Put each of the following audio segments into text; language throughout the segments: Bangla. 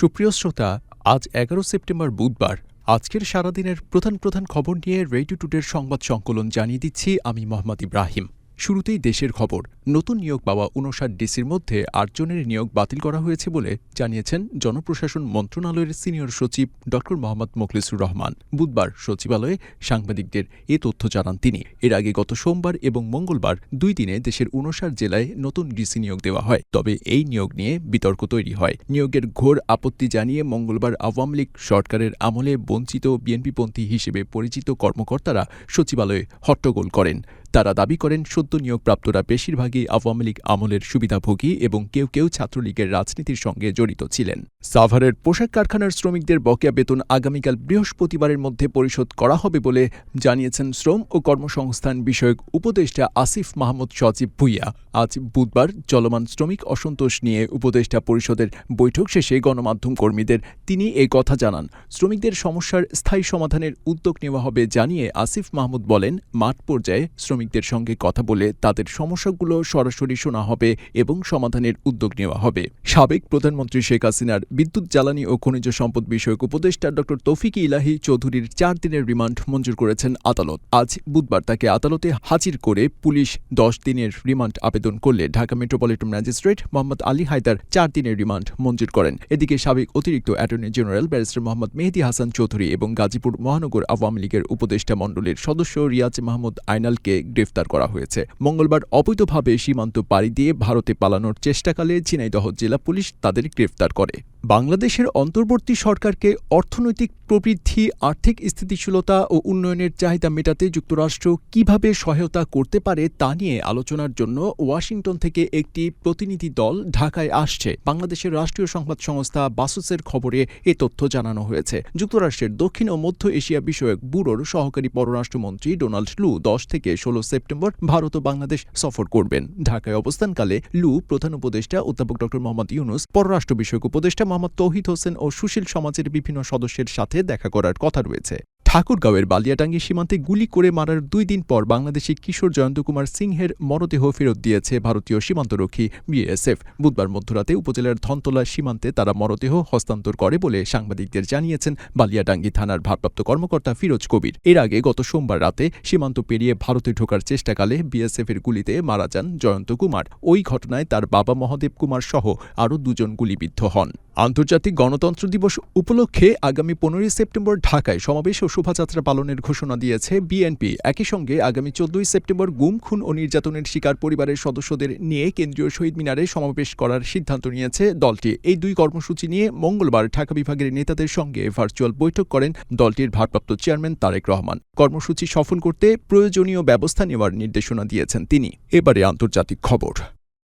সুপ্রিয় শ্রোতা, আজ এগারো সেপ্টেম্বর বুধবার। আজকের সারাদিনের প্রধান প্রধান খবর নিয়ে রেডিও টুডের সংবাদ সংকলন জানিয়ে দিচ্ছি আমি মোহাম্মদ ইব্রাহিম। শুরুতেই দেশের খবর। নতুন নিয়োগ পাওয়া উনষাট ডিসির মধ্যে আটজনের নিয়োগ বাতিল করা হয়েছে বলে জানিয়েছেন জনপ্রশাসন মন্ত্রণালয়ের সিনিয়র সচিব ড. মোহাম্মদ মোখলিসুর রহমান। বুধবার সচিবালয়ে সাংবাদিকদের এ তথ্য জানান তিনি। এর আগে গত সোমবার এবং মঙ্গলবার দুই দিনে দেশের উনষাট জেলায় নতুন ডিসি নিয়োগ দেওয়া হয়। তবে এই নিয়োগ নিয়ে বিতর্ক তৈরি হয়। নিয়োগের ঘোর আপত্তি জানিয়ে মঙ্গলবার আওয়ামী লীগ সরকারের আমলে বঞ্চিত বিএনপিপন্থী হিসেবে পরিচিত কর্মকর্তারা সচিবালয়ে হট্টগোল করেন। তারা দাবি করেন, সদ্য নিয়োগপ্রাপ্তরা বেশিরভাগই আওয়ামী লীগ আমলের সুবিধাভোগী এবং কেউ কেউ ছাত্রলীগের রাজনীতির সঙ্গে জড়িত ছিলেন। সাভারের পোশাক কারখানার শ্রমিকদের বকেয়া বেতন আগামীকাল বৃহস্পতিবারের মধ্যে পরিশোধ করা হবে বলে জানিয়েছেন শ্রম ও কর্মসংস্থান বিষয়ক উপদেষ্টা আসিফ মাহমুদ সজীব ভুইয়া। আজ বুধবার চলমান শ্রমিক অসন্তোষ নিয়ে উপদেষ্টা পরিষদের বৈঠক শেষে গণমাধ্যম কর্মীদের তিনি এ কথা জানান। শ্রমিকদের সমস্যার স্থায়ী সমাধানের উদ্যোগ নেওয়া হবে জানিয়ে আসিফ মাহমুদ বলেন, মাঠ পর্যায়ে শ্রমিকদের সঙ্গে কথা বলে তাদের সমস্যাগুলো সরাসরি শোনা হবে এবং সমাধানের উদ্যোগ নেওয়া হবে। সাবেক প্রধানমন্ত্রী শেখ হাসিনার বিদ্যুৎ, জ্বালানি ও খনিজ সম্পদ বিষয়ক উপদেষ্টা ড. তৌফিক ইলাহি চৌধুরীর চার দিনের রিমান্ড মঞ্জুর করেছেন আদালত। আজ বুধবার তাকে আদালতে হাজির করে পুলিশ দশ দিনের রিমান্ড আবেদন করলে ঢাকা মেট্রোপলিটন ম্যাজিস্ট্রেট মোহাম্মদ আলী হায়দার চার দিনের রিমান্ড মঞ্জুর করেন। এদিকে সাবেক অতিরিক্ত attorney general barrister Mohammad Mehedi Hasan Chowdhury এবং গাজীপুর মহানগর আওয়ামী লীগের উপদেষ্টা মণ্ডলীর সদস্য রিয়াজ মাহমুদ আইনালকে গ্রেফতার করা হয়েছে। মঙ্গলবার অবৈধভাবে সীমান্ত পাড়ি দিয়ে ভারতে পালানোর চেষ্টাকালে ঝিনাইদহ জেলা পুলিশ তাদের গ্রেফতার করে। বাংলাদেশের অন্তর্বর্তী সরকারকে অর্থনৈতিক প্রবৃদ্ধি, আর্থিক স্থিতিশীলতা ও উন্নয়নের চাহিদা মেটাতে যুক্তরাষ্ট্র কীভাবে সহায়তা করতে পারে তা নিয়ে আলোচনার জন্য ওয়াশিংটন থেকে একটি প্রতিনিধি দল ঢাকায় আসছে। বাংলাদেশের রাষ্ট্রীয় সংবাদ সংস্থা বাসুসের খবরে এ তথ্য জানানো হয়েছে। যুক্তরাষ্ট্রের দক্ষিণ ও মধ্য এশিয়া বিষয়ক ব্যুরোর সহকারী পররাষ্ট্রমন্ত্রী ডোনাল্ড লু দশ থেকে ষোলো সেপ্টেম্বর ভারত ও বাংলাদেশ সফর করবেন। ঢাকায় অবস্থানকালে লু প্রধান উপদেষ্টা অধ্যাপক ড মোহাম্মদ ইউনুস, পররাষ্ট্র বিষয়ক উপদেষ্টা মোহাম্মদ তৌহিদ হোসেন ও সুশীল সমাজের বিভিন্ন সদস্যের সাথে দেখা করার কথা রয়েছে। ঠাকুরগাঁওয়ের বালিয়াটাঙ্গি সীমান্তে গুলি করে মারার দুই দিন পর বাংলাদেশি কিশোর জয়ন্ত কুমার সিংহের মরদেহ ফেরত দিয়েছে ভারতীয় সীমান্তরক্ষী বিএসএফ। বুধবার মধ্যরাতে উপজেলার ধনতলা সীমান্তে তারা মরদেহ হস্তান্তর করে বলে সাংবাদিকদের জানিয়েছেন বালিয়াটাঙ্গি থানার ভারপ্রাপ্ত কর্মকর্তা ফিরোজ কবির। এর আগে গত সোমবার রাতে সীমান্ত পেরিয়ে ভারতে ঢোকার চেষ্টাকালে বিএসএফের গুলিতে মারা যান জয়ন্ত কুমার। ওই ঘটনায় তার বাবা মহাদেব কুমার সহ আরও দুজন গুলিবিদ্ধ হন। আন্তর্জাতিক গণতন্ত্র দিবস উপলক্ষে আগামী পনেরোই সেপ্টেম্বর ঢাকায় সমাবেশ ও শোভাযাত্রা পালনের ঘোষণা দিয়েছে বিএনপি। একই সঙ্গে আগামী চোদ্দই সেপ্টেম্বর গুম, খুন ও নির্যাতনের শিকার পরিবারের সদস্যদের নিয়ে কেন্দ্রীয় শহীদ মিনারে সমাবেশ করার সিদ্ধান্ত নিয়েছে দলটি। এই দুই কর্মসূচি নিয়ে মঙ্গলবার ঢাকা বিভাগের নেতাদের সঙ্গে ভার্চুয়াল বৈঠক করেন দলটির ভারপ্রাপ্ত চেয়ারম্যান তারেক রহমান। কর্মসূচি সফল করতে প্রয়োজনীয় ব্যবস্থা নেওয়ার নির্দেশনা দিয়েছেন তিনি। এবারে আন্তর্জাতিক খবর।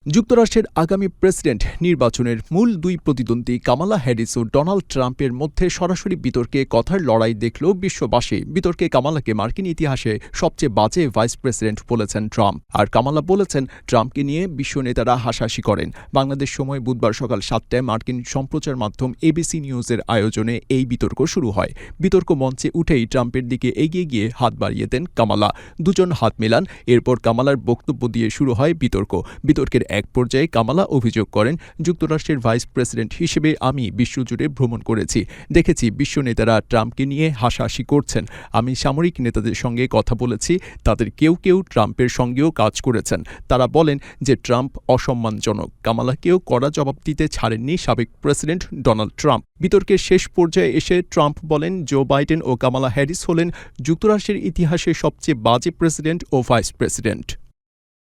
যুক্তরাষ্ট্রের আগামী প্রেসিডেন্ট নির্বাচনের মূল দুই প্রতিদ্বন্দ্বী কামালা হ্যারিস ও ডোনাল্ড ট্রাম্পের মধ্যে সরাসরি বিতর্কে কথার লড়াই দেখল বিশ্ববাসী। বিতর্কে কামালাকে মার্কিন ইতিহাসে সবচেয়ে বাজে ভাইস প্রেসিডেন্ট বলেছেন ট্রাম্প। আর কামালা বলেছেন, ট্রাম্পকে নিয়ে বিশ্ব নেতারা হাসাহাসি করেন। বাংলাদেশ সময় বুধবার সকাল সাতটায় মার্কিন সম্প্রচার মাধ্যম এবিসি নিউজের আয়োজনে এই বিতর্ক শুরু হয়। বিতর্ক মঞ্চে উঠেই ট্রাম্পের দিকে এগিয়ে গিয়ে হাত বাড়িয়ে দেন কামালা। দুজন হাত মেলান, এরপর কামালার বক্তব্য দিয়ে শুরু হয় বিতর্ক। বিতর্কের এক পর্যায়ে কামালা অভিযোগ করেন, যুক্তরাষ্ট্রের ভাইস প্রেসিডেন্ট হিসেবে আমি বিশ্বজুড়ে ভ্রমণ করেছি। দেখেছি বিশ্ব নেতারা ট্রাম্পকে নিয়ে হাসাহাসি করছেন। আমি সামরিক নেতাদের সঙ্গে কথা বলেছি। তাদের কেউ কেউ ট্রাম্পের সঙ্গেও কাজ করেছেন। তারা বলেন যে ট্রাম্প অসম্মানজনক। কামালাকেও কড়া জবাব দিতে ছাড়েননি সাবেক প্রেসিডেন্ট ডোনাল্ড ট্রাম্প। বিতর্কের শেষ পর্যায়ে এসে ট্রাম্প বলেন, জো বাইডেন ও কামালা হ্যারিস হলেন যুক্তরাষ্ট্রের ইতিহাসে সবচেয়ে বাজে প্রেসিডেন্ট ও ভাইস প্রেসিডেন্ট।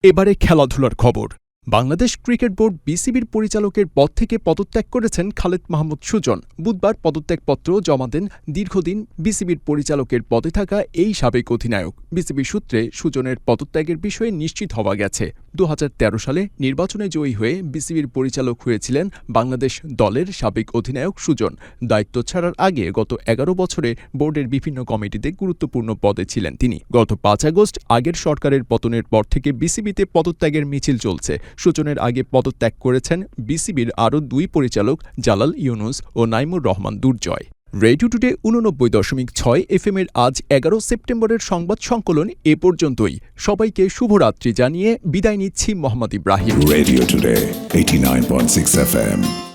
এবারে খেলাধুলার খবর। বাংলাদেশ ক্রিকেট বোর্ড বিসিবির পরিচালকের পদ থেকে পদত্যাগ করেছেন খালেদ মাহমুদ সুজন। বুধবার পদত্যাগপত্র জমা দেন দীর্ঘদিন বিসিবির পরিচালকের পদে থাকা এই সাবেক অধিনায়ক। বিসিবি সূত্রে সুজনের পদত্যাগের বিষয়ে নিশ্চিত হওয়া গেছে। দু হাজার তেরো সালে নির্বাচনে জয়ী হয়ে বিসিবির পরিচালক হয়েছিলেন বাংলাদেশ দলের সাবেক অধিনায়ক সুজন। দায়িত্ব ছাড়ার আগে গত এগারো বছরে বোর্ডের বিভিন্ন কমিটিতে গুরুত্বপূর্ণ পদে ছিলেন তিনি। গত পাঁচ আগস্ট আগের সরকারের পতনের পর থেকে বিসিবিতে পদত্যাগের মিছিল চলছে। সূচনের আগে পদত্যাগ করেছেন বিসিবির আরও দুই পরিচালক জালাল ইউনুস ও নাইমুর রহমান দুর্জয়। রেডিও টুডে উননব্বই দশমিক ছয় এফএম এর আজ এগারো সেপ্টেম্বরের সংবাদ সংকলন এ পর্যন্তই সবাইকে শুভরাত্রি জানিয়ে বিদায় নিচ্ছি Mohammad Ibrahim Radio Today, 89.6 FM.